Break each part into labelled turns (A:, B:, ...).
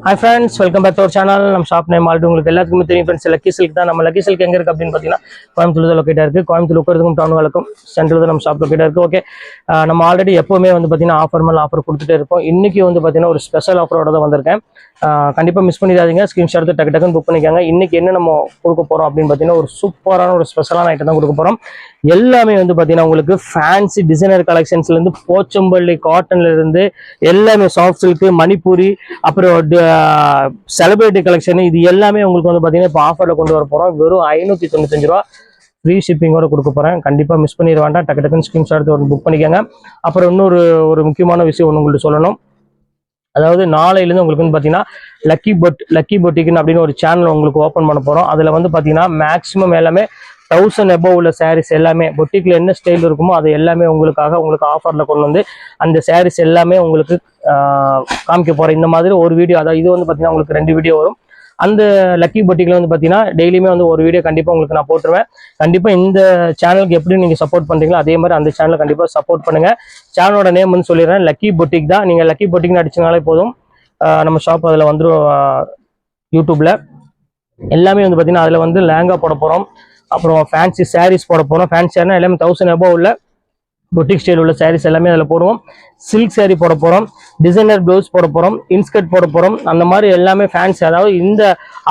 A: Hi friends welcome back to our channel நம்ம shop name already உங்களுக்கு எல்லாத்துக்குமே தெரியும் ஃப்ரெண்ட்ஸ் லக்கி சில்க் தான். நம்ம லக்கி சில்க் எங்கே இருக்குது அப்படின்னு பார்த்தீங்கன்னா கோயம்புத்தூர் தான் லொக்கேட்டாக இருக்குது கோயம்புத்தூர் உட்கிறதுக்கும் டவுனுகளுக்கும் சென்ட்ரல் தான் நம்ம ஷாப் லொக்கேட்டாக இருக்குது ஓகே நம்ம ஆல்ரெடி எப்போவுமே வந்து பார்த்தீங்கன்னா ஆஃபர் மேலே ஆஃபர் கொடுத்துட்டே இருப்போம். இன்றைக்கி வந்து பார்த்தீங்கன்னா ஒரு ஸ்பெஷல் ஆஃபரோட தான் வந்திருக்கேன். கண்டிப்பாக மிஸ் பண்ணிடாதீங்க. ஸ்க்ரீன்ஷாட் எடுத்து டக்கு டக்குன்னு புக் பண்ணிக்காங்க. இன்றைக்கி என்ன நம்ம கொடுக்க போகிறோம் அப்படின்னு பார்த்தீங்கன்னா ஒரு சூப்பரான ஒரு ஸ்பெஷலான ஐட்டம் தான் கொடுக்க போகிறோம் எல்லாமே வந்து பார்த்தீங்கன்னா உங்களுக்கு ஃபேன்சி டிசைனர் கலெக்ஷன்ஸ்லேருந்து போச்சம்பள்ளி காட்டன்லேருந்து எல்லாமே சாஃப்ட் சில்க்கு மணிப்பூரி அப்புறம் செலிபிரிட்டி கலெக்ஷன் இது எல்லாமே உங்களுக்கு வந்து பார்த்தீங்கன்னா இப்போ ஆஃபரில் கொண்டு வர போகிறோம் வெறும் ஐநூற்றி தொண்ணூத்தஞ்சு ரூபா ஃப்ரீ ஷிப்பிங்கோட கொடுக்க போகிறேன் கண்டிப்பாக மிஸ் பண்ணிட வேண்டாம். டக்கு டக்குன்னு ஸ்க்ரீன்ஷாட் எடுத்து ஒரு புக் பண்ணிக்கோங்க. அப்புறம் இன்னொரு ஒரு முக்கியமான விஷயம் ஒன்று உங்களுக்கு சொல்லணும். அதாவது நாளையிலேருந்து உங்களுக்கு வந்து பார்த்தீங்கன்னா லக்கி பொட் லக்கி பொட்டிக்குன்னு அப்படின்னு ஒரு சேனல் உங்களுக்கு ஓப்பன் பண்ண போகிறோம் அதில் வந்து பார்த்தீங்கன்னா மேக்ஸிமம் எல்லாமே தௌசண்ட் எபோவ் உள்ள சாரீஸ் எல்லாமே பொட்டிக்கில் என்ன ஸ்டைல் இருக்குமோ அது எல்லாமே உங்களுக்காக உங்களுக்கு ஆஃபரில் கொண்டு வந்து அந்த சாரீஸ் எல்லாமே உங்களுக்கு காமிக்க போகிறேன் இந்த மாதிரி ஒரு வீடியோ அதாவது இது வந்து பார்த்தீங்கன்னா உங்களுக்கு ரெண்டு வீடியோ வரும். அந்த லக்கி பொட்டிக்கில் வந்து பார்த்தீங்கன்னா டெய்லியுமே வந்து ஒரு வீடியோ கண்டிப்பாக உங்களுக்கு நான் போட்டுருவேன். கண்டிப்பாக இந்த சேனலுக்கு எப்படி நீங்கள் சப்போர்ட் பண்ணுறீங்களோ அதே மாதிரி அந்த சேனலை கண்டிப்பாக சப்போர்ட் பண்ணுங்கள் சேனலோட நேம் வந்து சொல்லிடுறேன். லக்கி பொட்டிக் தான். நீங்கள் லக்கி பொட்டிக்னு அடிச்சனாலே போதும். நம்ம ஷாப் அதில் வந்துடும் யூடியூப்பில் எல்லாமே வந்து பார்த்தீங்கன்னா அதில் வந்து லேங்கா போட போகிறோம் அப்புறம் ஃபேன்சி சாரீஸ் போட போகிறோம் ஃபேன்சி சாரினா எல்லாமே தௌசண்ட் எபோவ் உள்ள பொட்டிக் ஸ்டைல் உள்ள சாரீஸ் எல்லாமே அதில் போடுவோம். சில்க் சாரீ போட போகிறோம் டிசைனர் ப்ளவுஸ் போட போகிறோம் இன்ஸ்கர்ட் போட போகிறோம் அந்த மாதிரி எல்லாமே ஃபேன்ஸ் அதாவது இந்த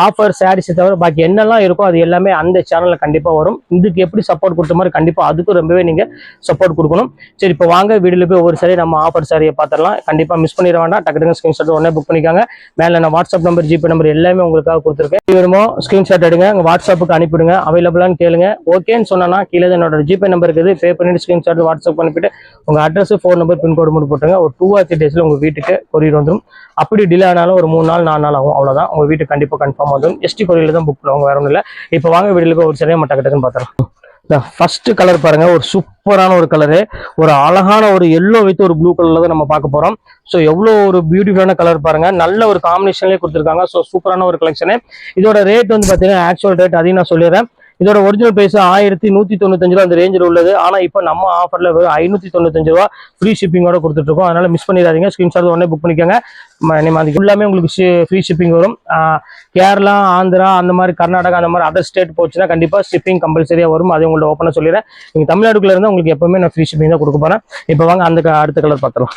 A: ஆஃபர் சாரீஸை தவிர பாக்கி என்னெல்லாம் இருக்கோ அது எல்லாமே அந்த சேனலில் கண்டிப்பாக வரும். இதுக்கு எப்படி சப்போர்ட் கொடுத்த மாதிரி கண்டிப்பாக அதுக்கும் ரொம்பவே நீங்கள் சப்போர்ட் கொடுக்கணும். சரி இப்போ வாங்க வீடியோவில் போய் ஒரு சாரி நம்ம ஆஃபர் சாரியை பார்த்துடலாம் கண்டிப்பாக மிஸ் பண்ணிட வேண்டாம். டக்கு ஸ்க்ரீன்ஷாட் உடனே புக் பண்ணிக்காங்க. மேலே நான் வாட்ஸ்அப் நம்பர் ஜிபே நம்பர் எல்லாமே உங்களுக்காக கொடுத்துருக்கேன். வேணுமோ ஸ்க்ரீன்ஷாட் எடுங்க. உங்கள் வாட்ஸ்அப்புக்கு அனுப்பிவிடுங்க. அவைலபிளான்னு கேளுங்க. ஓகேன்னு சொன்னால் கீழே என்னோட ஜிபே நம்பர் இருக்குது. பே பண்ணிட்டு ஸ்க்ரீன்ஷாட் வாட்ஸ்அப் அனுப்பிட்டு உங்கள் அட்ரஸ் ஃபோன் நம்பர் பின்கோடு மட்டும் போட்டுருங்க. ஒரு டூ ஆர் த்ரீ டேஸில் உங்கள் வீட்டுக்கு கொரியர் வந்துடும் அப்படி டிலே ஆனாலும் ஒரு மூணு நாள் நாலு நாள் ஆகும். அவ்வளோதான் உங்கள் வீட்டுக்கு கண்டிப்பாக கன்ஃபார்ம் வந்துடும் எஸ்டி கொரியரில் தான் புக் பண்ணுவாங்க. வேறு ஒன்றும் இல்லை. இப்போ வாங்க வீடியோக்கு ஒரு சரியாக மட்ட டக்குன்னு பார்த்துறோம் இந்த ஃபர்ஸ்ட் கலர் பாருங்க. ஒரு சூப்பரான ஒரு கலரு ஒரு அழகான ஒரு எல்லோ வித் ஒரு ப்ளூ கலர்ல தான் நம்ம பார்க்க போறோம். ஸோ எவ்வளோ ஒரு பியூட்டிஃபுல்லான கலர் பாருங்க. நல்ல ஒரு காம்பினேஷன்லேயே கொடுத்துருக்காங்க. ஸோ சூப்பரான ஒரு கலெக்ஷனு இதோட ரேட் வந்து பார்த்தீங்கன்னா ஆக்சுவல் ரேட் அதையும் நான் சொல்லிடுறேன். இதோட ஒரிஜினல் பிரைஸ் ஆயிரத்தி நூத்தி தொண்ணூத்தஞ்சு ரூபா அந்த ரேஞ்சில் உள்ளது. ஆனா இப்போ நம்ம ஆஃபர்ல வெறும் ஐநூத்தி தொண்ணூத்தஞ்சு ரூபா ஃப்ரீ ஷிப்பிங்கோட கொடுத்துட்டு இருக்கோம் அதனால மிஸ் பண்ணிடாதீங்க. ஸ்கிரீன்ஷாட் உடனே புக் பண்ணிக்கோங்க. நம்ம அதுக்கு ஃபுல்லாமே உங்களுக்கு ஃப்ரீ ஷிப்பிங் வரும். கேரளா ஆந்திரா அந்த மாதிரி கர்நாடகா அந்த மாதிரி அதர் ஸ்டேட் போச்சுன்னா கண்டிப்பா ஷிப்பிங் கம்பல்சரியா வரும். அதை உங்கள்ட்ட ஓப்பனாக சொல்லிடுறேன். நீங்க தமிழ்நாடுக்குள்ள இருந்தால் உங்களுக்கு எப்பவுமே நான் ஃப்ரீ ஷிப்பிங் தான் கொடுக்க போறேன். இப்போ வாங்க அந்த க- அடுத்த கலர் பார்த்துலாம்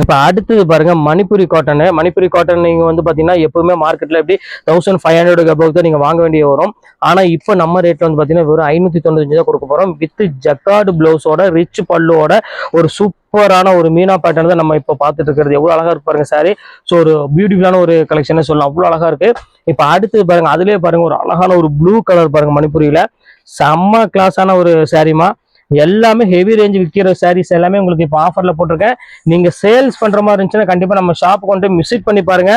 A: இப்போ அடுத்தது பாருங்க மணிப்புரி காட்டன் மணிப்புரி காட்டன் நீங்க வந்து பாத்தீங்கன்னா எப்பவுமே மார்க்கெட்ல எப்படி தௌசண்ட் ஃபைவ் ஹண்ட்ரட் அபவ் தான் நீங்க வாங்க வேண்டிய வரும். ஆனா இப்போ நம்ம ரேட்ல வந்து பாத்தீங்கன்னா வெறும் ஐநூத்தி தொண்ணூத்தஞ்சு தான் கொடுக்க போறோம். வித் ஜக்கார்டு பிளவுஸோட ரிச் பல்லுவோட ஒரு சூப்பரான ஒரு மீனா பேட்டர்ன் தான் நம்ம இப்போ பார்த்துட்டு இருக்கிறது. எவ்வளவு அழகா இருக்கு பாருங்க சாரி ஸோ ஒரு பியூட்டிஃபுல்லான ஒரு கலெக்ஷன் சொல்லலாம். அவ்வளவு அழகா இருக்கு. இப்போ அடுத்தது பாருங்க அதுலயே பாருங்க ஒரு அழகான ஒரு ப்ளூ கலர் பாருங்க மணிப்புரியில. செம்ம கிளாஸான ஒரு சாரிமா எல்லாமே ஹெவி ரேஞ்ச் விற்கிற சாரீஸ் எல்லாமே உங்களுக்கு இப்போ ஆஃபரில் போட்டிருக்கேன். நீங்கள் சேல்ஸ் பண்ணுற மாதிரி இருந்துச்சுன்னா கண்டிப்பாக நம்ம ஷாப் கொண்டு விசிட் பண்ணி பாருங்க.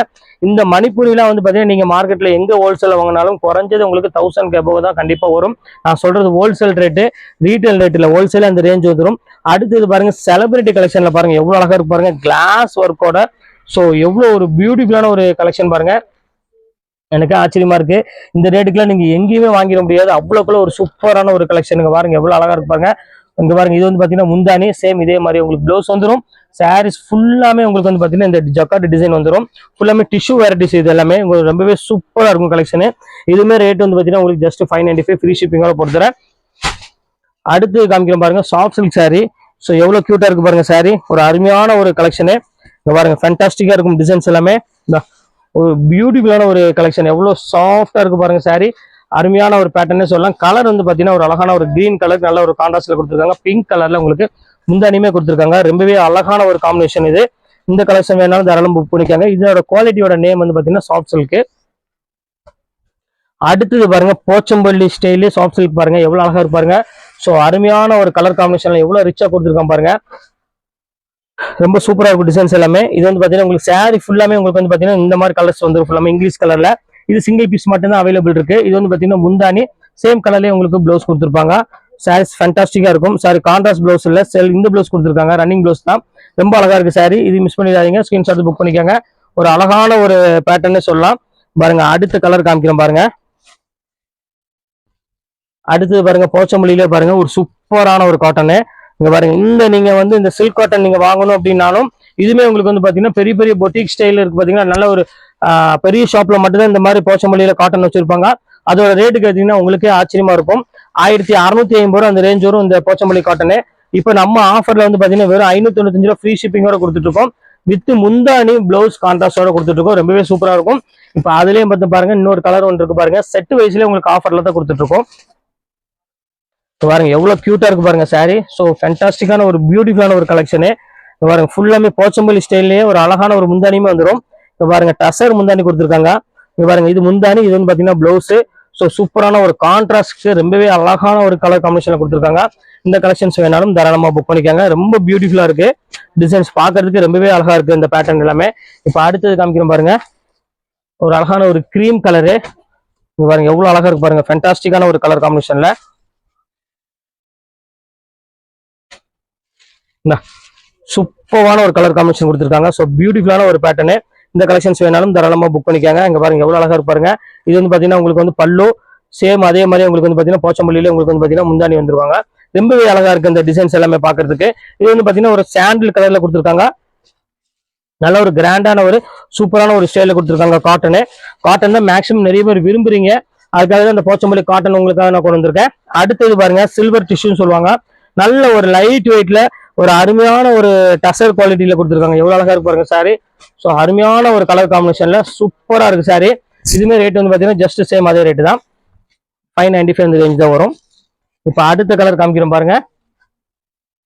A: இந்த மணிப்பூரிலாம் வந்து பார்த்தீங்கன்னா நீங்கள் மார்க்கெட்டில் எங்கே ஹோல்சேல் வாங்கினாலும் குறைஞ்சது உங்களுக்கு தௌசண்ட் கேபோ தான் கண்டிப்பாக வரும். நான் சொல்கிறது ஹோல்சேல் ரேட்டு ரீட்டைல் ரேட்டில் ஹோல்சேல் அந்த ரேஞ்ச் வந்துடும் அடுத்தது பாருங்கள் செலிபிரிட்டி கலெக்ஷனில் பாருங்கள் எவ்வளோ அழகாக இருக்கு பாருங்கள் கிளாஸ் ஒர்க்கோட ஸோ எவ்வளோ ஒரு பியூட்டிஃபுல்லான ஒரு கலெக்ஷன் பாருங்கள் எனக்கு ஆச்சரியமா இருக்கு. இந்த ரேட்டுக்குலாம் நீங்க எங்கேயுமே வாங்கிட முடியாது. அவ்வளோக்குள்ள ஒரு சூப்பரான ஒரு கலெக்ஷனுங்க பாருங்க. எவ்வளவு அழகா இருக்கு பாருங்க. இங்க பாருங்க இது வந்து பாத்தீங்கன்னா முந்தானி சேம் இதே மாதிரி உங்களுக்கு ப்ளவுஸ் வந்துடும் சாரீஸ் ஃபுல்லாமே உங்களுக்கு வந்து பாத்தீங்கன்னா இந்த ஜக்காட் டிசைன் வந்துடும் ஃபுல்லாமே டிஷ்யூ வெரைட்டிஸ் இது எல்லாமே உங்களுக்கு ரொம்பவே சூப்பரா இருக்கும் கலெக்ஷனு இதுமே ரேட் வந்து பாத்தீங்கன்னா உங்களுக்கு just five ninety five free ஷிப்பிங்கோட போட்டுறேன் அடுத்து காமிக்கிற பாருங்க சாஃப்ட் சில்க் சாரீ ஸோ எவ்வளவு கியூட்டா இருக்கு பாருங்க saree. ஒரு அருமையான ஒரு கலெக்ஷனு இங்க பாருங்க ஃபேண்டாஸ்டிக்கா இருக்கும் டிசைன்ஸ் எல்லாமே. ஒரு பியூட்டிஃபுல்லான ஒரு கலெக்ஷன் எவ்வளோ சாஃப்டாக இருக்கு பாருங்க saree. அருமையான ஒரு பேட்டர்னே சொல்லலாம். கலர் வந்து பார்த்தீங்கன்னா ஒரு அழகான ஒரு க்ரீன் கலர் நல்ல ஒரு கான்ட்ராஸ்ட்ல கொடுத்துருக்காங்க. பிங்க் கலர்ல உங்களுக்கு முந்தானியுமே கொடுத்துருக்காங்க. ரொம்பவே அழகான ஒரு காம்பினேஷன் இது. இந்த கலெக்ஷன் வேணாலும் தாராளம் புக் பண்ணிக்காங்க. இதோட குவாலிட்டியோட நேம் வந்து பார்த்தீங்கன்னா சாஃப்ட் சில்க் அடுத்தது பாருங்க போச்சம்பள்ளி ஸ்டைலு சாஃப்ட் சில்க் பாருங்க. எவ்வளவு அழகா இருக்கு பாருங்க. ஸோ அருமையான ஒரு கலர் காம்பினேஷன்ல எவ்வளவு ரிச்சா கொடுத்துருக்கான் பாருங்க. ரொம்ப சூப்பரா இருக்கும் டிசைன்ஸ் எல்லாமே. இது வந்து பாத்தீங்கன்னா உங்களுக்கு சாரி ஃபுல்லாமே உங்களுக்கு வந்து பார்த்தீங்கன்னா இந்த மாதிரி கலர்ஸ் வந்து ஃபுல்லாமே இங்கிலீஷ் கலர்ல இது சிங்கிள் பீஸ் மட்டும்தான் அவைலபிள் இருக்கு. இது வந்து பாத்தீங்கன்னா முந்தானி சேம் கலர்லயே உங்களுக்கு ப்ளவுஸ் கொடுத்துருப்பாங்க. சாரீஸ் ஃபென்டாஸ்டிக்காக இருக்கும். சாரி கான்ட்ராஸ்ட் ப்ளவுஸ் இல்லை. செல் இந்த ப்ளவுஸ் கொடுத்துருக்காங்க. ரன்னிங் ப்ளவுஸ் தான். ரொம்ப அழகா இருக்கு சாரி இது மிஸ் பண்ணிடாதீங்க. ஸ்கிரீன்ஷாட் புக் பண்ணிக்கோங்க. ஒரு அழகான ஒரு பேட்டர்னே சொல்லலாம். பாருங்க அடுத்த கலர் காமிக்கிறோம் பாருங்க. அடுத்தது பாருங்க போச்சமல்லியிலே பாருங்க. ஒரு சூப்பரான ஒரு காட்டனு இங்க பாருங்க இந்த நீங்க வந்து இந்த சில்க் காட்டன் நீங்க வாங்கணும் அப்படின்னாலும் இதுமே உங்களுக்கு வந்து பாத்தீங்கன்னா பெரிய பெரிய பொட்டிக் ஸ்டைல் இருக்கு பாத்தீங்கன்னா நல்ல ஒரு பெரிய ஷாப்ல மட்டும்தான் இந்த மாதிரி போச்சமல்லியில காட்டன் வச்சிருப்பாங்க. அதோட ரேட்டுக்கு கேட்டீங்கன்னா உங்களுக்கே ஆச்சரியமா இருக்கும். ஆயிரத்தி அறுநூத்தி ஐம்பது ரூபா அந்த ரேஞ்ச் வரும் இந்த போச்சமல்லி காட்டனு இப்போ நம்ம ஆஃபர்ல வந்து பாத்தீங்கன்னா வெறும் ஐநூத்தி தொண்ணூத்தஞ்சு ரூபா ஃப்ரீ ஷிப்பிங்கோட கொடுத்துட்டு இருக்கோம். வித் முந்தானி பிளவுஸ் கான்ட்ராஸ்டோட கொடுத்துட்டு இருக்கோம். ரொம்பவே சூப்பரா இருக்கும். இப்போ அதுலயும் பார்த்து பாருங்க இன்னொரு கலர் ஒன்று இருக்கு பாருங்க. செட் வைஸ்ல உங்களுக்கு ஆஃபர்ல தான் கொடுத்துட்டு இருக்கோம். பாருங்க எவ்வளவு கியூட்டா இருக்கு பாருங்க சாரி ஸோ ஃபேன்டாஸ்டிக்கான ஒரு பியூட்டிஃபுல்லான ஒரு கலெக்ஷனு பாருங்க ஃபுல்லாமே போச்சம்பள்ளி ஸ்டைல்லையே ஒரு அழகான ஒரு முந்தானியுமே வந்துடும் இப்போ பாருங்க டசர் முந்தானி கொடுத்துருக்காங்க. இங்க பாருங்க இது முந்தானி இது வந்து பாத்தீங்கன்னா பிளவுஸ் ஸோ சூப்பரான ஒரு கான்ட்ராஸ்ட் ரொம்பவே அழகான ஒரு கலர் காம்பினேஷன்ல கொடுத்துருக்காங்க. இந்த கலெக்ஷன்ஸ் வேணாலும் தாராளமா புக் பண்ணிக்காங்க. ரொம்ப பியூட்டிஃபுல்லா இருக்கு. டிசைன்ஸ் பார்க்கறதுக்கு ரொம்பவே அழகா இருக்கு இந்த பேட்டர்ன் எல்லாமே. இப்போ அடுத்தது காமிக்கிறோம் பாருங்க. ஒரு அழகான ஒரு க்ரீம் கலரு இங்க பாருங்க எவ்வளவு அழகா இருக்கு பாருங்க. ஃபென்டாஸ்டிக்கான ஒரு கலர் காம்பினேஷன்ல சூப்பரான ஒரு கலர் காம்பினேஷன் கொடுத்துருக்காங்க. ஸோ பியூட்டிஃபுல்லான ஒரு பேட்டர்னு இந்த கலெக்ஷன்ஸ் வேணாலும் தாராளமாக புக் பண்ணிக்காங்க. இங்கே பாருங்க எவ்வளோ அழகாக இருப்பாருங்க இது வந்து பார்த்தீங்கன்னா உங்களுக்கு வந்து பல்லு சேம் அதே மாதிரி உங்களுக்கு வந்து பார்த்தீங்கன்னா போச்சம்பள்ளியில உங்களுக்கு வந்து பார்த்தீங்கன்னா முந்தானி வந்துருவாங்க. ரொம்பவே அழகா இருக்கு இந்த டிசைன்ஸ் எல்லாமே பார்க்கறதுக்கு இது வந்து பார்த்தீங்கன்னா ஒரு சாண்டில் கலர்ல கொடுத்துருக்காங்க. நல்ல ஒரு கிராண்டான ஒரு சூப்பரான ஒரு ஸ்டைலில் கொடுத்துருக்காங்க காட்டனு காட்டன் தான் மேக்ஸிமம் நிறைய பேர் விரும்புறீங்க. அதுக்காக தான் இந்த போச்சம்பள்ளி காட்டன் உங்களுக்காக நான் கொண்டு வந்திருக்கேன். அடுத்தது பாருங்க சில்வர் டிஷ்யூன்னு சொல்லுவாங்க. நல்ல ஒரு லைட் வெயிட்ல ஒரு அருமையான ஒரு டசர் குவாலிட்டியில கொடுத்துருக்காங்க. எவ்வளோ அழகா இருக்கு பாருங்க சாரி ஸோ அருமையான ஒரு கலர் காம்பினேஷன்ல சூப்பரா இருக்கு சாரி இதுமே ரேட் வந்து பார்த்தீங்கன்னா ஜஸ்ட் சேம் அதே ரேட்டு தான். ஃபைவ் நைன்டி ஃபைவ் ரேஞ்ச் தான் வரும். இப்போ அடுத்த கலர் காமிக்கிறோம் பாருங்க.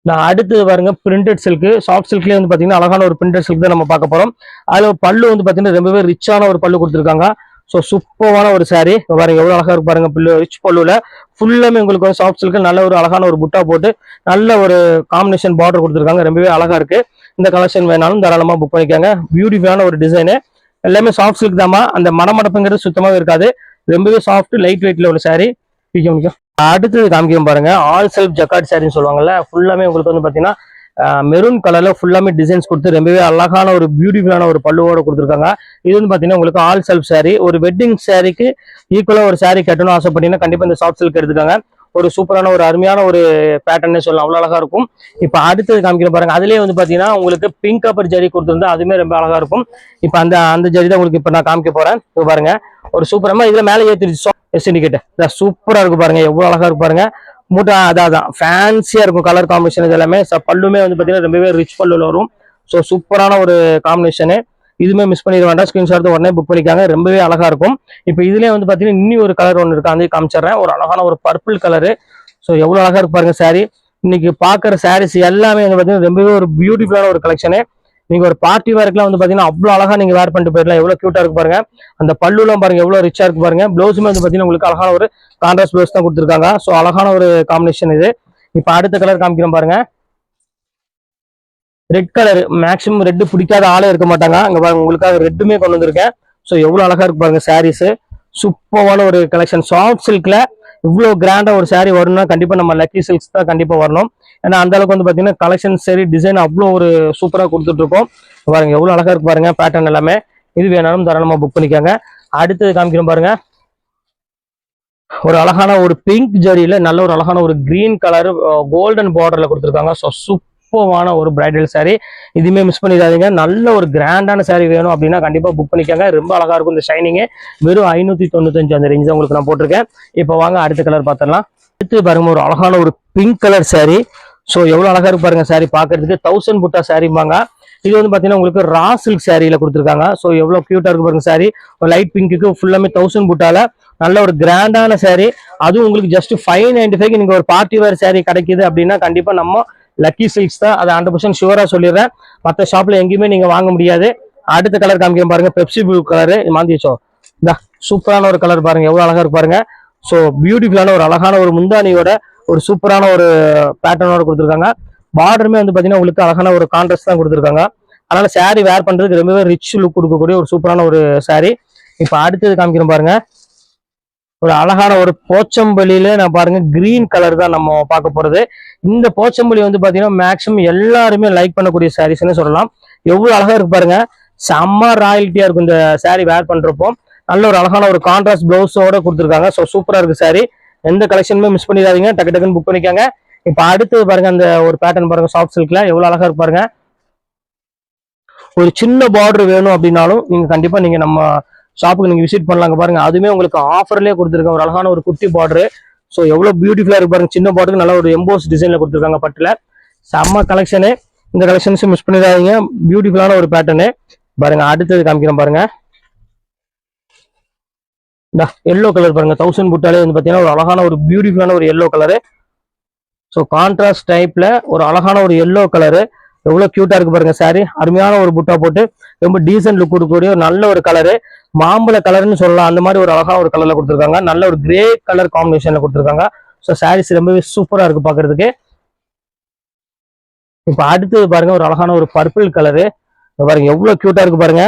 A: நான் அடுத்தது பாருங்க பிரிண்டட் சில்க் சாஃப்ட் சில்க்லேயே வந்து பார்த்தீங்கன்னா அழகான ஒரு பிரிண்டட் சில்க் தான் நம்ம பார்க்க போறோம். அதில் பல்லு வந்து பார்த்தீங்கன்னா ரொம்பவே ரிச்சான ஒரு பல்லு கொடுத்துருக்காங்க. ஸோ சூப்பரான ஒரு சாரி பாருங்க எவ்வளோ அழகா இருக்கு பாருங்க பில்லு ரிச் பல்லுவில் ஃபுல்லாமே உங்களுக்கு வந்து சாஃப்ட் சில்க் நல்ல ஒரு அழகான ஒரு புட்டா போட்டு நல்ல ஒரு காம்பினேஷன் பார்டர் கொடுத்துருக்காங்க. ரொம்பவே அழகா இருக்கு. இந்த கலெக்ஷன் வேணாலும் தாராளமாக புக் பண்ணிக்காங்க. பியூட்டிஃபுல்லான ஒரு டிசைனு எல்லாமே சாஃப்ட் சில்க் தாமா அந்த மடமடப்புங்கிறது சுத்தமாகவே இருக்காது. ரொம்பவே சாஃப்ட் லைட் வெயிட்ல ஒரு சாரி பிடிக்க முடியும் அடுத்தது காமிக்கிறோம் பாருங்க. ஆல் செல்ஃப் ஜக்காட் சாரின்னு சொல்லுவாங்கல்ல ஃபுல்லாமே உங்களுக்கு வந்து பாத்தீங்கன்னா மெரூன் கலர்ல ஃபுல்லாமே டிசைன்ஸ் கொடுத்து ரொம்பவே அழகான ஒரு பியூட்டிஃபுல்லான ஒரு பல்லுவோட கொடுத்துருக்காங்க. இது வந்து பாத்தீங்கன்னா உங்களுக்கு ஆல் செல்ஃப் saree. ஒரு வெட்டிங் சாரிக்கு ஈக்குவலா ஒரு saree கட்டணும் ஆசைப்பட்டீங்கன்னா கண்டிப்பா இந்த சாஃப்ட் சில்க் எடுத்துக்காங்க. ஒரு சூப்பரான ஒரு அருமையான ஒரு பேட்டர்னே சொல்லலாம். அவ்வளவு அழகா இருக்கும். இப்போ அடுத்தது காமிக்கிற பாருங்க. அதுலயே வந்து பாத்தீங்கன்னா உங்களுக்கு பிங்க் கப்பர் ஜரி கொடுத்துருந்தா அதுமே ரொம்ப அழகா இருக்கும். இப்போ அந்த அந்த ஜரி தான் உங்களுக்கு இப்போ நான் காமிக்க போறேன். இப்போ பாருங்க. ஒரு சூப்பரமா இதுல மேலே ஏத்திருச்சு சிண்டிகேட் சூப்பரா இருக்கு பாருங்க. எவ்வளவு அழகா இருக்கு பாருங்க. மூட்டை அதான் அதான். ஃபேன்சியா இருக்கும் கலர் காம்பினேஷன் இது எல்லாமே. ச- பல்லுமே வந்து பாத்தீங்கன்னா ரொம்பவே ரிச் பல்லுல வரும். ஸோ சூப்பரான ஒரு காம்பினேஷனு இதுவுமே மிஸ் பண்ணிட வேண்டாம் ஸ்கிரீன்ஷாட் உடனே புக் பண்ணிக்காங்க. ரொம்பவே அழகா இருக்கும். இப்போ இதுலயே வந்து பாத்தீங்கன்னா இன்னி ஒரு கலர் ஒன்று இருக்கு. அதையும் காமிச்சிடுறேன். ஒரு அழகான ஒரு பர்பிள் கலரு ஸோ எவ்வளவு அழகா இருக்கு பாருங்க saree. இன்னைக்கு பாக்குற சாரீஸ் எல்லாமே வந்து பாத்தீங்கன்னா ரொம்பவே ஒரு பியூட்டிஃபுல்லான ஒரு கலெக்ஷனு நீங்க ஒரு பார்ட்டி வேர்க்கெல்லாம் வந்து பாத்தீங்கன்னா அவ்வளவு அழகா நீங்க வேர் பண்ணிட்டு போயிடலாம். எவ்வளவு கியூட்டா இருக்கு பாருங்க. அந்த பல்லுலாம் பாருங்க எவ்வளவு ரிச்சா இருக்கு பாருங்க. பிளவுஸுமே வந்து பாத்தீங்கன்னா உங்களுக்கு அழகான ஒரு கான்ட்ராஸ்ட் பிளவுஸ் தான் கொடுத்துருக்காங்க. ஸோ அழகான ஒரு காம்பினேஷன் இது. இப்போ அடுத்த கலர் காமிக்கிறோம் பாருங்க. ரெட் கலர் மேக்ஸிமம் ரெட் பிடிக்காத ஆளே இருக்க மாட்டாங்க. அங்க பாருங்க உங்களுக்காக ரெட்டுமே கொண்டு வந்திருக்கேன். ஸோ எவ்வளவு அழகா இருக்கு பாருங்க சாரீஸ் சூப்பரான ஒரு கலெக்ஷன் சாஃப்ட் சில்க்ல இவ்வளவு கிராண்டா ஒரு சாரீ வரும்னா கண்டிப்பா நம்ம லக்கி சில்க்ஸ் தான் கண்டிப்பா வரணும். ஏன்னா அந்த அளவுக்கு வந்து பாத்தீங்கன்னா கலெக்ஷன் சரி டிசைன் அவ்வளோ ஒரு சூப்பரா கொடுத்துட்டு இருக்கோம் பாருங்க எவ்வளவு அழகா இருக்கு பாருங்க பேட்டர்ன் எல்லாமே. இது வேணாலும் தாராளமா புக் பண்ணிக்காங்க. அடுத்தது காமிக்கிறோம் பாருங்க. ஒரு அழகான ஒரு பிங்க் ஜரியில நல்ல ஒரு அழகான ஒரு கிரீன் கலர் கோல்டன் பார்டர்ல கொடுத்துருக்காங்க. ஸோ சூப்பரான ஒரு பிரைடல் சாரீ இதுவுமே மிஸ் பண்ணிடாதீங்க. நல்ல ஒரு கிராண்டான saree வேணும் அப்படின்னா கண்டிப்பா புக் பண்ணிக்கோங்க. ரொம்ப அழகா இருக்கும் இந்த ஷைனிங்கு வெறும் ஐநூத்தி தொண்ணூத்தஞ்சு அந்த ரேஞ்ச் உங்களுக்கு நான் போட்டிருக்கேன். இப்போ வாங்க அடுத்த கலர் பார்த்துடலாம். அடுத்து பாருங்க ஒரு அழகான ஒரு பிங்க் கலர் சாரீ ஸோ எவ்வளோ அழகாக இருக்கு பாருங்க saree தௌசண்ட் புட்டா சாரிம்பாங்க இது வந்து பார்த்தீங்கன்னா உங்களுக்கு ரா சில்க் சாரியில் கொடுத்துருக்காங்க. ஸோ எவ்வளோ க்யூட்டாக இருக்கு பாருங்க சாரி லைட் பிங்க்குக்கு ஃபுல்லாமே தௌசண்ட் புட்டால நல்ல ஒரு கிராண்டான saree. அதுவும் உங்களுக்கு ஜஸ்ட் ஃபைவ் நைன்டி ஃபைவ் நீங்கள் ஒரு பார்ட்டி வேர் saree கிடைக்குது அப்படின்னா கண்டிப்பாக நம்ம லக்கி சில்க்ஸ் தான். அதை ஹண்ட்ரட் பர்சன்ட் ஷுவராக சொல்லிடுறேன். மற்ற ஷாப்பில் எங்கேயுமே நீங்கள் வாங்க முடியாது. அடுத்த கலர் காமிக்கிறேன் பாருங்க. பெப்சி ப்ளூ கலர் மாந்தி இந்த சூப்பரான ஒரு கலர் பாருங்க. எவ்வளோ அழகாக இருக்கு பாருங்க. ஸோ பியூட்டிஃபுல்லான ஒரு அழகான ஒரு முந்தானியோட ஒரு சூப்பரான ஒரு பேட்டர்னோட கொடுத்துருக்காங்க. பார்டருமே வந்து பார்த்தீங்கன்னா உங்களுக்கு அழகான ஒரு கான்ட்ராஸ்ட் தான் கொடுத்துருக்காங்க. அதனால saree வேர் பண்றதுக்கு ரொம்பவே ரிச் லுக் கொடுக்கக்கூடிய ஒரு சூப்பரான ஒரு saree. இப்போ அடுத்தது காமிக்கிறோம் பாருங்க. ஒரு அழகான ஒரு போச்சம்பள்ளியில நான் பாருங்க கிரீன் கலர் தான் நம்ம பார்க்க போறது. இந்த போச்சம்பள்ளி வந்து பாத்தீங்கன்னா மேக்சிமம் எல்லாருமே லைக் பண்ணக்கூடிய சாரீஸ்ன்னு சொல்லலாம். எவ்வளவு அழகா இருக்கு பாருங்க. செம்ம ராயல்ட்டியா இருக்கும் இந்த saree வேர் பண்றப்போ. நல்ல ஒரு அழகான ஒரு கான்ட்ராஸ்ட் பிளவுஸோட கொடுத்துருக்காங்க. ஸோ சூப்பரா இருக்கு saree. எந்த கலெக்ஷனுமே மிஸ் பண்ணிடாதீங்க. டக்கு டக்குன்னு புக் பண்ணிக்கோங்க. இப்போ அடுத்தது பாருங்க அந்த ஒரு பேட்டர்ன் பாருங்க சாஃப்ட் சில்க்ல எவ்வளவு அழகா இருக்கு பாருங்க. ஒரு சின்ன பார்டர் வேணும் அப்படின்னாலும் நீங்க கண்டிப்பா நீங்க நம்ம ஷாப்புக்கு நீங்க விசிட் பண்ணலாங்க பாருங்க. அதுவுமே உங்களுக்கு ஆஃபர்லயே கொடுத்துருக்காங்க ஒரு அழகான ஒரு குட்டி பார்டர் ஸோ எவ்வளவு பியூட்டிஃபுல்லா இருக்கு பாருங்க. சின்ன பார்டருக்கு நல்ல ஒரு எம்போஸ் டிசைன்ல கொடுத்துருக்காங்க பட்டுல. செம்ம கலெக்ஷனு இந்த கலெக்ஷன்ஸும் மிஸ் பண்ணிடாதீங்க. பியூட்டிஃபுல்லான ஒரு பேட்டர்னு பாருங்க அடுத்தது காமிக்கிறேன் பாருங்க. இந்த எல்லோ கலர் பாருங்க தௌசண்ட் புட்டாலே வந்து பார்த்தீங்கன்னா ஒரு அழகான ஒரு பியூட்டிஃபுல்லான ஒரு எல்லோ கலரு ஸோ கான்ட்ராஸ்ட் டைப்ல ஒரு அழகான ஒரு எல்லோ கலரு எவ்வளோ க்யூட்டாக இருக்கு பாருங்க சாரி அருமையான ஒரு புட்டா போட்டு ரொம்ப டீசென்ட் லுக் கொடுக்கக்கூடிய ஒரு நல்ல ஒரு கலரு மாம்பழ கலர்னு சொல்லலாம் அந்த மாதிரி ஒரு அழகான ஒரு கலரில் கொடுத்துருக்காங்க. நல்ல ஒரு கிரே கலர் காம்பினேஷனில் கொடுத்துருக்காங்க. ஸோ சாரீஸ் ரொம்பவே சூப்பராக இருக்கு பார்க்குறதுக்கு இப்போ அடுத்தது பாருங்க ஒரு அழகான ஒரு பர்பிள் கலரு பாருங்க எவ்வளோ க்யூட்டாக இருக்கு பாருங்க.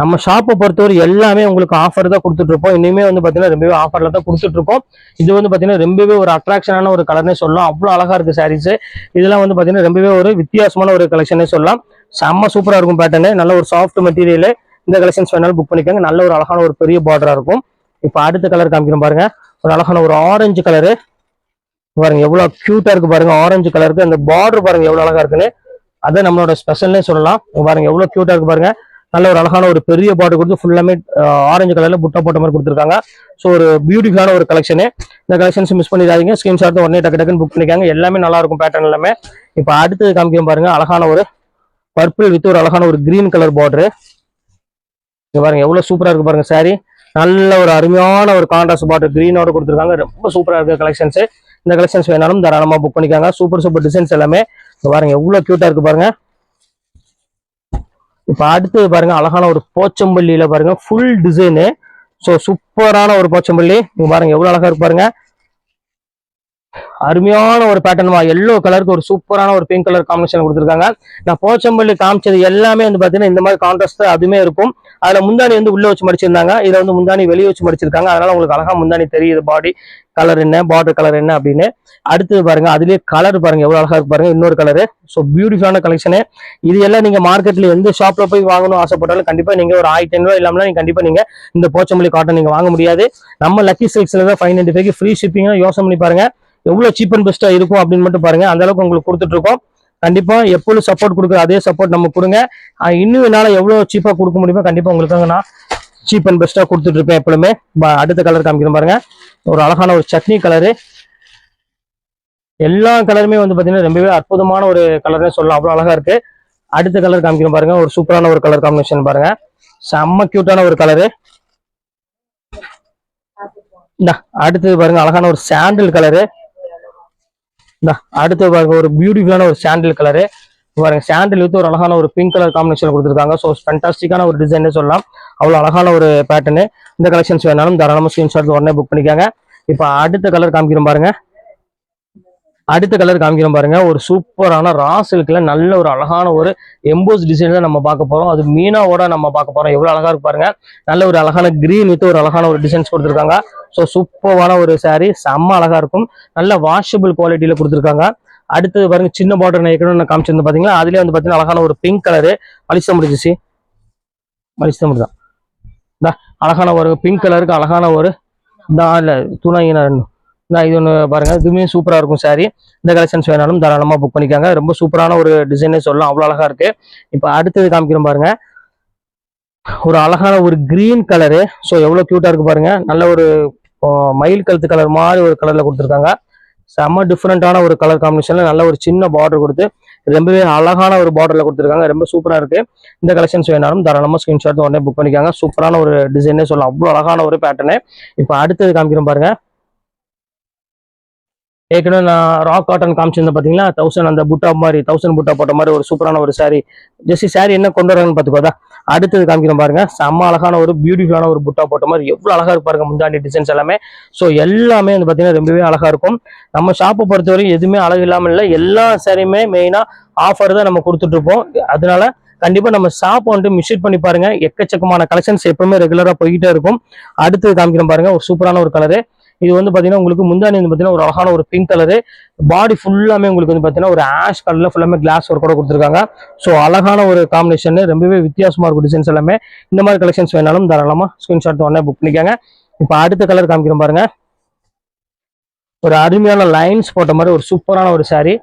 A: நம்ம ஷாப்பை பொறுத்தவரை எல்லாமே உங்களுக்கு ஆஃபர் தான் கொடுத்துட்டு இருப்போம். இனிமே வந்து பார்த்தீங்கன்னா ரொம்பவே ஆஃபரில் தான் கொடுத்துட்டு இருக்கோம் இது வந்து பார்த்தீங்கன்னா ரொம்பவே ஒரு அட்ராக்ஷனான ஒரு கலர்னே சொல்லலாம். அவ்வளோ அழகாக இருக்குது சாரீஸ் இதெல்லாம் வந்து பார்த்தீங்கன்னா ரொம்பவே ஒரு வித்தியாசமான ஒரு கலெக்ஷனே சொல்லலாம். செம்ம சூப்பராக இருக்கும் பேட்டர்னு நல்ல ஒரு சாஃப்ட் மெட்டீரியலு இந்த கலெக்ஷன்ஸ் வேணாலும் புக் பண்ணிக்கோங்க. நல்ல ஒரு அழகான ஒரு பெரிய பார்டராக இருக்கும். இப்போ அடுத்த கலர் காமிக்கிறோம் பாருங்கள் ஒரு அழகான ஒரு ஆரஞ்சு கலரு பாருங்க எவ்வளோ க்யூட்டாக இருக்குது பாருங்க. ஆரஞ்சு கலருக்கு அந்த பார்டர் பாருங்கள் எவ்வளோ அழகாக இருக்குன்னு. அதை நம்மளோட ஸ்பெஷல்னே சொல்லலாம். பாருங்கள் பாருங்க க்யூட்டாக இருக்குது இருக்கு நல்ல ஒரு அழகான ஒரு பெரிய பாட்டு கொடுத்து ஃபுல்லாமே ஆரஞ்சு கலர்ல புட்டா போட்ட மாதிரி கொடுத்துருக்காங்க. ஸோ ஒரு பியூட்டிஃபுல்லான ஒரு கலெக்ஷனு இந்த கலெக்ஷன்ஸ் மிஸ் பண்ணிடாதீங்க. ஸ்கிரீன்ஷாட் உடனே டக்கு டக்குன்னு புக் பண்ணிக்காங்க. எல்லாமே நல்லா இருக்கும் பேட்டர்ன் எல்லாமே. இப்போ அடுத்து காமிக்கிறோம் பாருங்க. அழகான ஒரு பர்பிள் வித் ஒரு அழகான ஒரு கிரீன் கலர் பார்டரு இங்க பாருங்க எவ்வளவு சூப்பரா இருக்கு பாருங்க சாரி நல்ல ஒரு அருமையான ஒரு கான்ட்ராஸ்ட் பார்டர் கிரீனோட கொடுத்துருக்காங்க. ரொம்ப சூப்பரா இருக்கு கலெக்ஷன்ஸ் இந்த கலெக்ஷன்ஸ் வேணாலும் தாராளமா புக் பண்ணிக்காங்க. சூப்பர் சூப்பர் டிசைன்ஸ் எல்லாமே. பாருங்க எவ்வளவு கியூட்டா இருக்கு பாருங்க. இப்ப அடுத்தது பாருங்க அழகான ஒரு போச்சம்பள்ளியில பாருங்க ஃபுல் டிசைனு ஸோ சூப்பரான ஒரு போச்சம்பள்ளி. பாருங்க எவ்வளவு அழகா இருக்கு பாருங்க. அருமையான ஒரு பேட்டர்னுமா எல்லோ கலருக்கு ஒரு சூப்பரான ஒரு பிங்க் கலர் காம்பினேஷன் கொடுத்துருக்காங்க. நான் போச்சம்பள்ளி காமிச்சது எல்லாமே வந்து பார்த்தீங்கன்னா இந்த மாதிரி கான்ட்ராஸ்ட் அதுமே இருக்கும். அதில் முந்தானி வந்து உள்ளே வச்சு மடிச்சிருந்தாங்க. இதில் வந்து முந்தானி வெளியே வச்சு மடிச்சிருக்காங்க. அதனால உங்களுக்கு அழகா முந்தானி தெரியுது. பாடி கலர் என்ன பார்டர் கலர் என்ன அப்படின்னு. அடுத்தது பாருங்க அதுலயே கலர் பாருங்க எவ்வளவு அழகா இருக்கு பாருங்க. இன்னொரு கலரு ஸோ பியூட்டிஃபுல்லான கலெக்ஷனு இது எல்லாம் நீங்க மார்க்கெட்ல எந்த ஷாப்ல போய் வாங்கணும் ஆசைப்பட்டாலும் கண்டிப்பா நீங்க ஒரு ஆயிரத்தி ஐநூறு இல்லாமல் நீங்கள் கண்டிப்பா நீங்க இந்த போச்சம்பள்ளி காட்டன் நீங்க வாங்க முடியாது. நம்ம லக்கி சில்க்ஸ்ல தான் ஃபைவ் நைன்டி ஃபைவ் ஃப்ரீ ஷிப்பிங்னா யோசனை பண்ணி பாருங்க. எவ்வளோ சீப் அண்ட் பெஸ்ட்டாக இருக்கும் அப்படின்னு மட்டும் பாருங்க. அந்த அளவுக்கு உங்களுக்கு கொடுத்துட்ருக்கோம் கண்டிப்பாக எப்பொழுது எப்பொழுதும் சப்போர்ட் கொடுக்குற அதே சப்போர்ட் நம்ம கொடுங்க. இன்னும் என்னால் எவ்வளோ சீப்பாக கொடுக்க முடியுமோ கண்டிப்பாக உங்களுக்காக நான் சீப் அண்ட் பெஸ்ட்டாக கொடுத்துட்ருப்பேன் எப்பவுமே அடுத்த கலர் காமிக்கிறேன் பாருங்க. ஒரு அழகான ஒரு சட்னி கலரு எல்லா கலருமே வந்து பார்த்தீங்கன்னா ரொம்பவே அற்புதமான ஒரு கலர்னே சொல்லலாம். அவ்வளோ அழகாக இருக்குது அடுத்த கலர் காமிக்கிறேன் பாருங்க. ஒரு சூப்பரான ஒரு கலர் காம்பினேஷன் பாருங்க. செம்ம க்யூட்டான ஒரு கலரு அடுத்தது பாருங்க. அழகான ஒரு சாண்டில் கலரு இந்த அடுத்து பாருங்க ஒரு பியூட்டிஃபுல்லான ஒரு சாண்டில் கலரு பாருங்க சாண்டில் வித் ஒரு அழகான ஒரு பிங்க் கலர் காம்பினேஷன் கொடுத்துருக்காங்க. ஸோ ஃபென்டாஸ்டிக்கான ஒரு டிசைனே சொல்லலாம். அவ்வளோ அழகான ஒரு பேட்டர்னு இந்த கலெக்ஷன்ஸ் வேணாலும் தாராளமாக ஸ்கிரீன்ஷாட் உடனே புக் பண்ணிக்காங்க. இப்போ அடுத்த கலர் காமிக்கிறோம் பாருங்க. அடுத்த கலர் காமிக்கிறோம் பாருங்க. ஒரு சூப்பரான ரா சில்க்ல நல்ல ஒரு அழகான ஒரு எம்போஸ் டிசைன் தான் நம்ம பார்க்க போறோம். அது மீனாவோட நம்ம பார்க்க போறோம். எவ்வளவு அழகா இருக்கு பாருங்க. நல்ல ஒரு அழகான கிரீன் வித் ஒரு அழகான ஒரு டிசைன்ஸ் கொடுத்துருக்காங்க. ஸோ சூப்பரான ஒரு சாரீ செம்ம அழகா இருக்கும். நல்ல வாஷபிள் குவாலிட்டியில கொடுத்துருக்காங்க. அடுத்தது பாருங்க சின்ன பார்டர் நான் நான் காமிச்சிருந்தேன் பாத்தீங்களா? அதுலயே வந்து பாத்தீங்கன்னா அழகான ஒரு பிங்க் கலரு மலிசா முடிஞ்சிச்சு. மலிசா முடிதான் அழகான ஒரு பிங்க் கலருக்கு அழகான ஒரு தான் இல்லை துணை நான் இது ஒன்று பாருங்க. இதுவுமே சூப்பராக இருக்கும் saree. இந்த கலெக்ஷன்ஸ் வேணாலும் தாராளமாக புக் பண்ணிக்காங்க. ரொம்ப சூப்பரான ஒரு டிசைனே சொல்லலாம். அவ்வளோ அழகாக இருக்குது இப்போ அடுத்தது காமிக்கிறோம் பாருங்க. ஒரு அழகான ஒரு கிரீன் கலரு ஸோ எவ்வளோ க்யூட்டாக இருக்குது பாருங்கள் நல்ல ஒரு மயில் கழுத்து கலர் மாதிரி ஒரு கலர்ல கொடுத்துருக்காங்க. செம்ம டிஃப்ரெண்ட்டான ஒரு கலர் காம்பினேஷன்ல நல்ல ஒரு சின்ன பார்டர் கொடுத்து ரொம்பவே அழகான ஒரு பார்டரில் கொடுத்துருக்காங்க. ரொம்ப சூப்பராக இருக்குது இந்த கலெக்ஷன்ஸ் வேணாலும் தாராளமாக ஸ்க்ரீன்ஷாட் உடனே புக் பண்ணிக்காங்க. சூப்பரான ஒரு டிசைனே சொல்லலாம். அவ்வளோ அழகான ஒரு பேட்டர்னு இப்போ அடுத்தது காமிக்கிறோம் பாருங்க. ஏற்கனவே நான் ராக் காட்டன் காமிச்சிருந்தேன் பாத்தீங்களா? தௌசண்ட் அந்த புட்டா மாதிரி தௌசண்ட் புட்டா போட்ட மாதிரி ஒரு சூப்பரான ஒரு saree. ஜெஸ்ட் saree என்ன கொண்டு வராங்கன்னு பார்த்துக்கோதா அடுத்தது காமிக்கிறோம் பாருங்க. செம்ம அழகான ஒரு பியூட்டிஃபுல்லான ஒரு புட்டா போட்ட மாதிரி எவ்வளோ அழகா இருப்பாருங்க முந்தாண்டி டிசைன்ஸ் எல்லாமே. ஸோ எல்லாமே வந்து பார்த்தீங்கன்னா ரொம்பவே அழகா இருக்கும். நம்ம ஷாப்பை பொறுத்தவரையும் எதுவுமே அழகு இல்லாமல் இல்லை. எல்லா சாரியுமே மெயினாக ஆஃபர் தான் நம்ம கொடுத்துட்டு இருப்போம். அதனால கண்டிப்பா நம்ம ஷாப் வந்துட்டு மிஸ்யூட் பண்ணி பாருங்க. எக்கச்சக்கமான கலெக்ஷன்ஸ் எப்பவுமே ரெகுலரா போய்கிட்டே இருக்கும். அடுத்தது காமிக்கிறோம் பாருங்க ஒரு சூப்பரான ஒரு கலரு இது வந்து பார்த்தீங்கன்னா உங்களுக்கு முந்தானி வந்து பாத்தீங்கன்னா ஒரு அழகான ஒரு பிங்க் கலரு பாடி ஃபுல்லாமே உங்களுக்கு வந்து பாத்தீங்கன்னா ஒரு ஆஷ் கலர்ல ஃபுல்லாமே கிளாஸ் ஒர்க் கூட கொடுத்துருக்காங்க. ஸோ அழகான ஒரு காம்பினேஷன் ரொம்பவே வித்தியாசமா இருக்கும் டிசைன்ஸ் எல்லாமே. இந்த மாதிரி கலெக்ஷன்ஸ் வேணாலும் தாராளமா ஸ்கிரீன்ஷாட் உடனே புக் பண்ணிக்கோங்க. இப்போ அடுத்த கலர் காமிக்கிறோம் பாருங்க. ஒரு அருமையான லைன்ஸ் போட்ட மாதிரி ஒரு சூப்பரான ஒரு சாரீ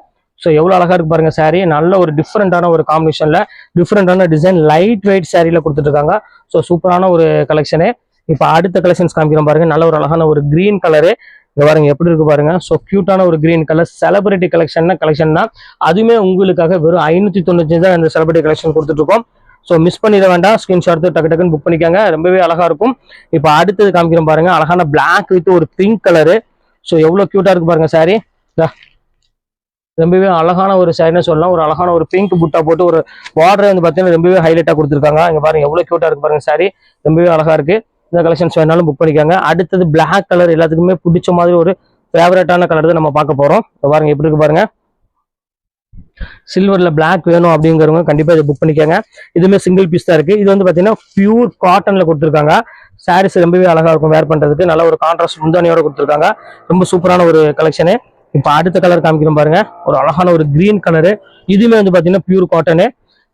A: ஸோ எவ்வளோ அழகா இருக்கு பாருங்க saree. நல்ல ஒரு டிஃப்ரெண்டான ஒரு காம்பினேஷன்ல டிஃப்ரெண்டான டிசைன் லைட் வெயிட் சாரியில கொடுத்துட்ருக்காங்க ஸோ சூப்பரான ஒரு கலெக்ஷனு இப்போ அடுத்த கலெக்ஷன்ஸ் காமிக்கிறோம் பாருங்க. நல்ல ஒரு அழகான ஒரு கிரீன் கலரு இங்கே பாருங்க எப்படி இருக்கு பாருங்க? ஸோ கியூட்டான ஒரு green colour celebrity collection collection தான் அதுவுமே உங்களுக்காக வெறும் ஐநூற்றி தொண்ணூத்தஞ்சு தான் இந்த செலிபிரிட்டி கலெக்ஷன் கொடுத்துட்டு இருக்கோம். ஸோ மிஸ் பண்ணிட வேண்டாம். ஸ்கிரீன்ஷாட் எடுத்து டக்கு டக்குன்னு புக் பண்ணிக்கோங்க. ரொம்பவே அழகா இருக்கும். இப்போ அடுத்தது காமிக்கிறோம் பாருங்க. அழகான பிளாக் வித் ஒரு பிங்க் கலரு ஸோ எவ்வளோ க்யூட்டாக இருக்கு பாருங்க சாரி ரொம்பவே அழகான ஒரு சாரின்னு சொல்லலாம். ஒரு அழகான ஒரு பிங்க் புட்டா போட்டு ஒரு பார்டர் வந்து பார்த்தீங்கன்னா ரொம்பவே ஹைலைட்டாக கொடுத்துருக்காங்க. இங்கே பாருங்க எவ்வளோ க்யூட்டாக இருக்கு பாருங்க சாரி ரொம்பவே அழகா இருக்கு. இந்த கலெக்ஷன்ஸ் வேணாலும் புக் பண்ணிக்காங்க. அடுத்தது பிளாக் கலர் எல்லாத்துக்குமே பிடிச்ச மாதிரி ஒரு ஃபேவரட்டான கலர் தான் நம்ம பார்க்க போகிறோம் பாருங்க எப்படி இருக்கு பாருங்க. சில்வரில் பிளாக் வேணும் அப்படிங்கிறவங்க கண்டிப்பாக இதை புக் பண்ணிக்கோங்க. இதுவுமே சிங்கிள் பீஸ் தான் இருக்குது இது வந்து பார்த்தீங்கன்னா பியூர் காட்டனில் கொடுத்துருக்காங்க. சாரீஸ் ரொம்பவே அழகாக இருக்கும் வேர் பண்ணுறதுக்கு நல்ல ஒரு கான்ட்ராஸ்ட் முந்தானியோட கொடுத்துருக்காங்க. ரொம்ப சூப்பரான ஒரு கலெக்ஷனு இப்போ அடுத்த கலர் காமிக்கிறோம் பாருங்க. ஒரு அழகான ஒரு கிரீன் கலரு இதுவுமே வந்து பார்த்தீங்கன்னா பியூர் காட்டனு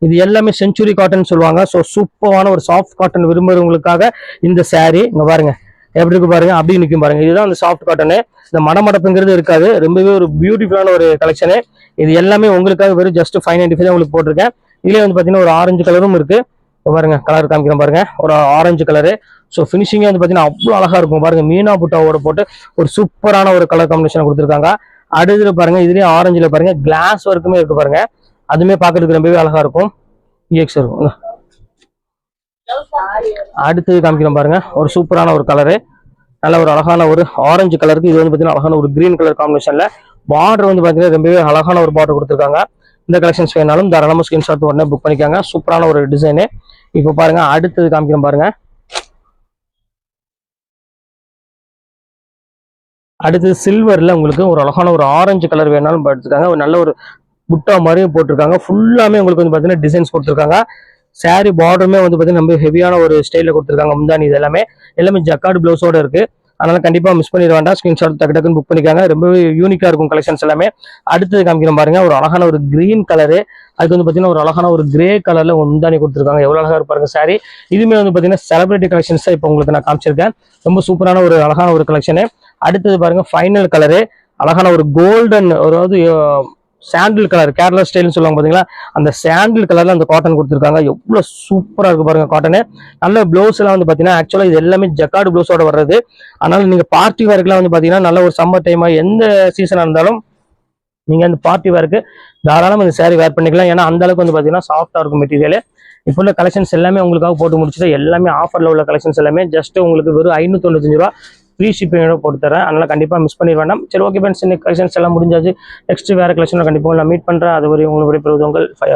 A: இது எல்லாமே செஞ்சுரி காட்டன் சொல்லுவாங்க. ஸோ சூப்பரான ஒரு சாஃப்ட் காட்டன் விரும்புகிறவங்களுக்காக இந்த சாரீ இங்கே பாருங்க. எப்படி இருக்கு பாருங்க? அப்படி நிற்கும் பாருங்க. இதுதான் அந்த சாஃப்ட் காட்டனு இந்த மடமடப்புங்கிறது இருக்காது. ரொம்பவே ஒரு பியூட்டிஃபுல்லான ஒரு கலெக்ஷனு இது எல்லாமே உங்களுக்காக வெறும் ஜஸ்ட் ஃபைவ் நைன்டி ஃபைவ் உங்களுக்கு போட்டிருக்கேன். இதுலேயே வந்து பார்த்தீங்கன்னா ஒரு ஆரஞ்சு கலரும் இருக்கு. பாருங்க. கலர் காமிக்கிறேன் பாருங்க. ஒரு ஆரஞ்சு கலரு ஸோ ஃபினிஷிங்கே வந்து பார்த்தீங்கன்னா அவ்வளோ அழகா இருக்கும். பாருங்க. மீனா புட்டாவோட போட்டு ஒரு சூப்பரான ஒரு கலர் காம்பினேஷன் கொடுத்துருக்காங்க. அடுத்துல பாருங்க. இதுலேயே ஆரஞ்சில் பாருங்க. கிளாஸ் ஒர்க்குமே இருக்கு பாருங்க. அதுவுமே பார்க்கறதுக்கு ரொம்பவே அழகா இருக்கும். இஎக்ஸ் இருக்கும். அடுத்தது காமிக்கிறோம் பாருங்க. ஒரு சூப்பரான ஒரு கலரு நல்ல ஒரு அழகான ஒரு ஆரஞ்சு கலருக்கு இது வந்து பார்த்தீங்கன்னா அழகான ஒரு கிரீன் கலர் காம்பினேஷன்ல பார்டர் வந்து பார்த்தீங்கன்னா ரொம்பவே அழகான ஒரு பார்டர் கொடுத்துருக்காங்க. இந்த கலெக்ஷன்ஸ் வேணாலும் தாராளமாக ஸ்கிரீன்ஷாட் உடனே புக் பண்ணிக்காங்க. சூப்பரான ஒரு டிசைனு இப்போ பாருங்க. அடுத்தது காமிக்கிறோம் பாருங்க. அடுத்தது சில்வர்ல உங்களுக்கு ஒரு அழகான ஒரு ஆரஞ்சு கலர் வேணாலும் எடுத்துக்காங்க. ஒரு நல்ல ஒரு புட்டா மாதிரியும் போட்டிருக்காங்க. ஃபுல்லாமே உங்களுக்கு வந்து பார்த்தீங்கன்னா டிசைன்ஸ் கொடுத்துருக்காங்க. சாரி பார்டருமே வந்து பார்த்தீங்கன்னா ரொம்ப ஹெவியான ஒரு ஸ்டைலில் கொடுத்துருக்காங்க. முந்தானி இது எல்லாமே. எல்லாமே ஜக்கார்டு ப்ளவுஸோட இருக்கு. அதனால கண்டிப்பாக மிஸ் பண்ணிட வேண்டாம். ஸ்கிரீன்ஷாட் டக்கு டக்குன்னு புக் பண்ணிக்காங்க. ரொம்பவே யூனிக்காக இருக்கும் கலெக்ஷன்ஸ் எல்லாமே. அடுத்தது காமிக்கிற பாருங்க ஒரு அழகான ஒரு கிரீன் கலரு அதுக்கு வந்து பார்த்தீங்கன்னா ஒரு அழகான ஒரு கிரே கலரில் முந்தானி கொடுத்துருக்காங்க. எவ்வளோ அழகாக இருப்பாருங்க சாரி இதுவுமே வந்து பார்த்தீங்கன்னா செலிபிரிட்டி கலெக்ஷன்ஸ் இப்போ உங்களுக்கு நான் காமிச்சிருக்கேன். ரொம்ப சூப்பரான ஒரு அழகான ஒரு கலெக்ஷனு அடுத்தது பாருங்க ஃபைனல் கலரு அழகான ஒரு கோல்டன் அதாவது சாண்டில் கலர் கேரளா ஸ்டைல்னு சொல்லுவாங்க பார்த்தீங்களா அந்த சாண்டில் கலரில் அந்த காட்டன் கொடுத்துருக்காங்க. எவ்வளோ சூப்பராக இருக்கு பாருங்க காட்டனு நல்ல ப்ளவுஸ் எல்லாம் வந்து பார்த்தீங்கன்னா ஆக்சுவலாக இது எல்லாமே ஜக்கார்டு ப்ளவுஸோட வர்றது. அதனால நீங்கள் பார்ட்டி வேர்க்கெல்லாம் வந்து பார்த்தீங்கன்னா நல்ல ஒரு சம்மர் டைமாக எந்த சீசனாக இருந்தாலும் நீங்கள் அந்த பார்ட்டி வேர்க்கு தாராளம் இந்த சேரீ வேர் பண்ணிக்கலாம். ஏன்னா அந்த அளவுக்கு வந்து பார்த்தீங்கன்னா சாஃப்ட்டாக இருக்கும் மெட்டீரியல் இப்போ உள்ள கலெக்ஷன்ஸ் எல்லாமே உங்களுக்காக போட்டு முடிச்சுட்டு எல்லாமே ஆஃபரில் உள்ள கலெக்ஷன்ஸ் எல்லாமே ஜஸ்ட் உங்களுக்கு வெறும் ஐநூற்றி தொண்ணூத்தஞ்சு ரூபா ஃப்ரீ ஷிப்பிங்கோட போட்டு தரேன். அதனால கண்டிப்பா மிஸ் பண்ணிட வேண்டாம். சரி ஓகே ஃப்ரெண்ட்ஸ் இந்த கலெக்ஷன்ஸ் எல்லாம் முடிஞ்சாச்சு. நெக்ஸ்ட் வேற கலெக்ஷனில் கண்டிப்பாக நான் மீட் பண்ணுறேன் அது வரை உங்களுக்கு விடைபெறுவது உங்கள் ஃபைவ்